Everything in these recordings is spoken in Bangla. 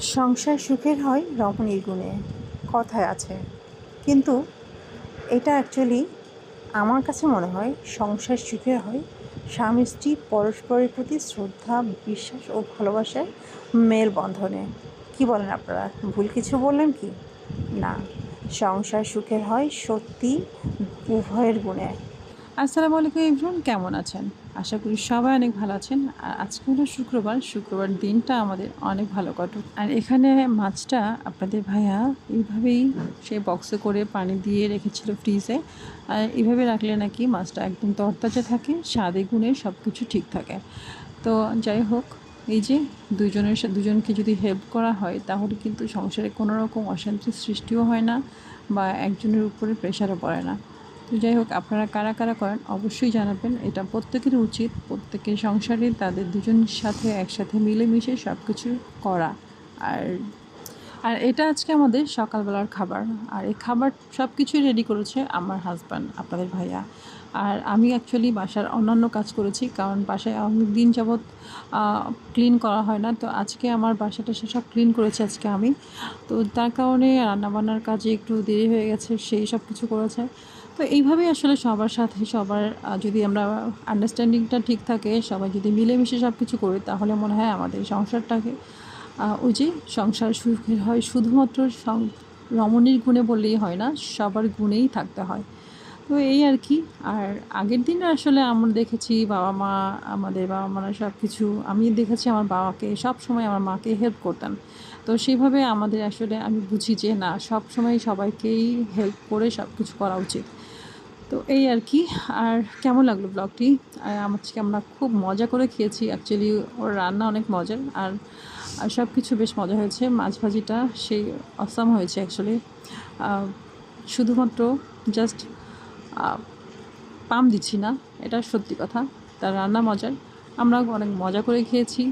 সংসার সুখের হয় রমণীর গুণে, কথায় আছে। কিন্তু এটা অ্যাকচুয়ালি আমার কাছে মনে হয় সংসার সুখের হয় স্বামী স্ত্রী পরস্পরের প্রতি শ্রদ্ধা, বিশ্বাস ও ভালোবাসার মেলবন্ধনে। কি বলেন আপনারা? ভুল কিছু বললেন কি? না। সংসার সুখের হয় সত্যি উভয়ের গুণে। আসসালামু আলাইকুম ইমরান কেমন আছেন? আশা করি সবাই অনেক ভালো আছেন। আর আজকে হলো শুক্রবার শুক্রবার দিনটা আমাদের অনেক ভালো কাটুক। আর এখানে মাছটা আপনাদের ভাইয়া এইভাবেই সে বক্সে করে পানি দিয়ে রেখেছিল ফ্রিজে আর এইভাবে রাখলে নাকি মাছটা একদম তরতাজা থাকে, স্বাদে গুণে সব কিছু ঠিক থাকে। তো যাই হোক, এই যে দুজনের দুজনকে যদি হেল্প করা হয়, তাহলে কিন্তু সংসারে কোনো রকম অশান্তির সৃষ্টিও হয় না বা একজনের উপরে প্রেশারও পড়ে না। তো যাই হোক, আপনারা কারা কারা করেন অবশ্যই জানাবেন। এটা প্রত্যেকের উচিত, প্রত্যেকের সংসারে তাদের দুজনের সাথে একসাথে মিলেমিশে সব কিছু করা। আর আর এটা আজকে আমাদের সকালবেলার খাবার। আর এই খাবার সব কিছুই রেডি করেছে আমার হাজব্যান্ড আপনাদের ভাইয়া। আর আমি অ্যাকচুয়ালি বাসার অন্যান্য কাজ করেছি, কারণ বাসায় অনেক দিন যাবৎ ক্লিন করা হয় না। তো আজকে আমার বাসাটা সে সব ক্লিন করেছে আজকে আমি। তো তার কারণে রান্নাবান্নার কাজে একটু দেরি হয়ে গেছে, সেই সব কিছু করেছে। তো এইভাবেই আসলে সবার সাথে সবার যদি আমরা আন্ডারস্ট্যান্ডিংটা ঠিক থাকে, সবাই যদি মিলেমিশে সব কিছু করি, তাহলে মনে হয় আমাদের সংসারটাকে ওই যে সংসার সুখের হয় শুধুমাত্র রমণীর গুণে বললেই হয় না, সবার গুণেই থাকতে হয়। তো এই আর কি। আর আগের দিনে আসলে আমরা দেখেছি বাবা মা, আমাদের বাবা মারা সব কিছু, আমি দেখেছি আমার বাবাকে, সব সময় আমার মাকে হেল্প করতাম তো সেইভাবে আমাদের আসলে আমি বুঝি যে না, সব সময় সবাইকেই হেল্প করে সব কিছু করা উচিত। তো এই আর কি। আর কেমন লাগল ব্লগটি আর আজকে আমরা খুব মজা করে খেয়েছি। অ্যাকচুয়ালি ওর রান্না অনেক মজার। আর আর সব কিছু বেশ মজা হয়েছে। মাছ ভাজিটা সেই অসাম হয়েছে অ্যাকচুয়ালি শুধুমাত্র জাস্ট পাম দিচ্ছি না। এটা সত্যি কথা। তার রান্না মজার। আমরা অনেক মজা করে খেয়েছি।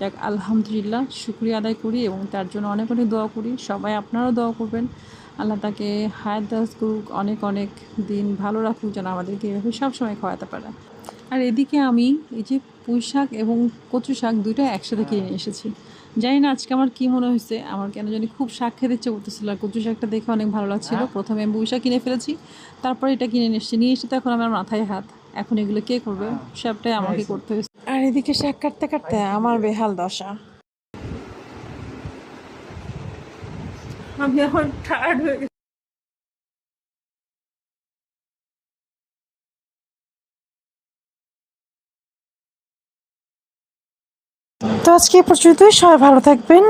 যাক, আলহামদুলিল্লাহ, শুক্রিয়া আদায় করি এবং তার জন্য অনেক অনেক দোয়া করি। সবাই আপনারাও দোয়া করবেন। আল্লাহ তাকে হায়াত দাস করুক অনেক অনেক দিন ভালো রাখুক যেন আমাদেরকে এভাবে সবসময় খাওয়াতে পারে। আর এদিকে আমি এই যে পুঁই শাক এবং কচু শাক দুইটা একসাথে কিনে এসেছি। জানি না আজকে আমার কী মনে হয়েছে আমার কেন জানি খুব শাক খেতে ইচ্ছে করতেছিল আর কচু শাকটা দেখে অনেক ভালো লাগছিল। প্রথমে আমি পুঁই শাক কিনে ফেলেছি তারপরে এটা কিনে নিয়ে এসেছি। নিয়ে এসে তো এখন আমার মাথায় হাত। এখন এগুলো কে করবে? সবটাই আমাকে করতে হয়েছে। আর এদিকে শাক কাটতে কাটতে আমার বেহাল দশা। আমি এখন টায়ার্ড হয়ে গেছি। তো আজকে এ সবাই ভালো থাকবেন।